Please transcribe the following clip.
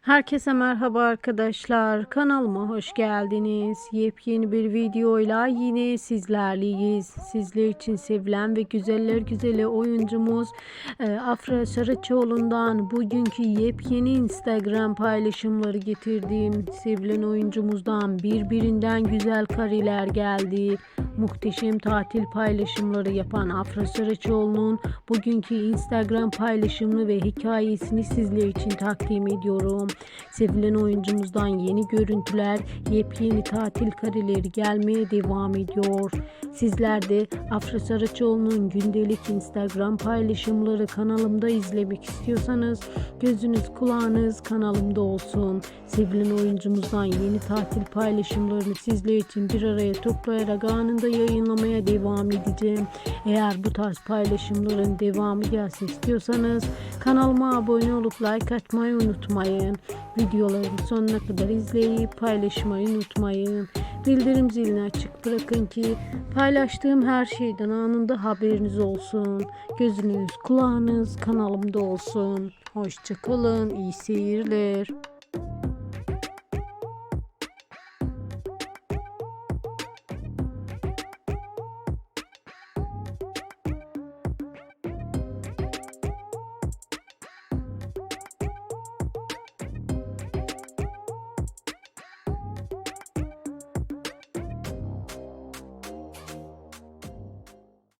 Herkese merhaba arkadaşlar. Kanalıma hoş geldiniz. Yepyeni bir videoyla yine sizlerleyiz. Sizler için sevilen ve güzeller güzeli oyuncumuz e, Afra Saraçoğlu'ndan bugünkü yepyeni Instagram paylaşımları getirdiğim sevilen oyuncumuzdan birbirinden güzel kareler geldi. Muhteşem tatil paylaşımları yapan Afra Saraçoğlu'nun bugünkü Instagram paylaşımını ve hikayesini sizler için takdim ediyorum. Sevilen oyuncumuzdan yeni görüntüler, yepyeni tatil kareleri gelmeye devam ediyor. Sizler de Afra Saraçoğlu'nun gündelik Instagram paylaşımları kanalımda izlemek istiyorsanız gözünüz kulağınız kanalımda olsun. Sevilen oyuncumuzdan yeni tatil paylaşımlarını sizler için bir araya toplayarak anında yayınlamaya devam edeceğim. Eğer bu tarz paylaşımların devamı gelsin istiyorsanız kanalıma abone olup like atmayı unutmayın. Videolarımı sonuna kadar izleyip paylaşmayı unutmayın. Bildirim zilini açık bırakın ki paylaştığım her şeyden anında haberiniz olsun. Gözünüz kulağınız kanalımda olsun. Hoşçakalın. iyi seyirler.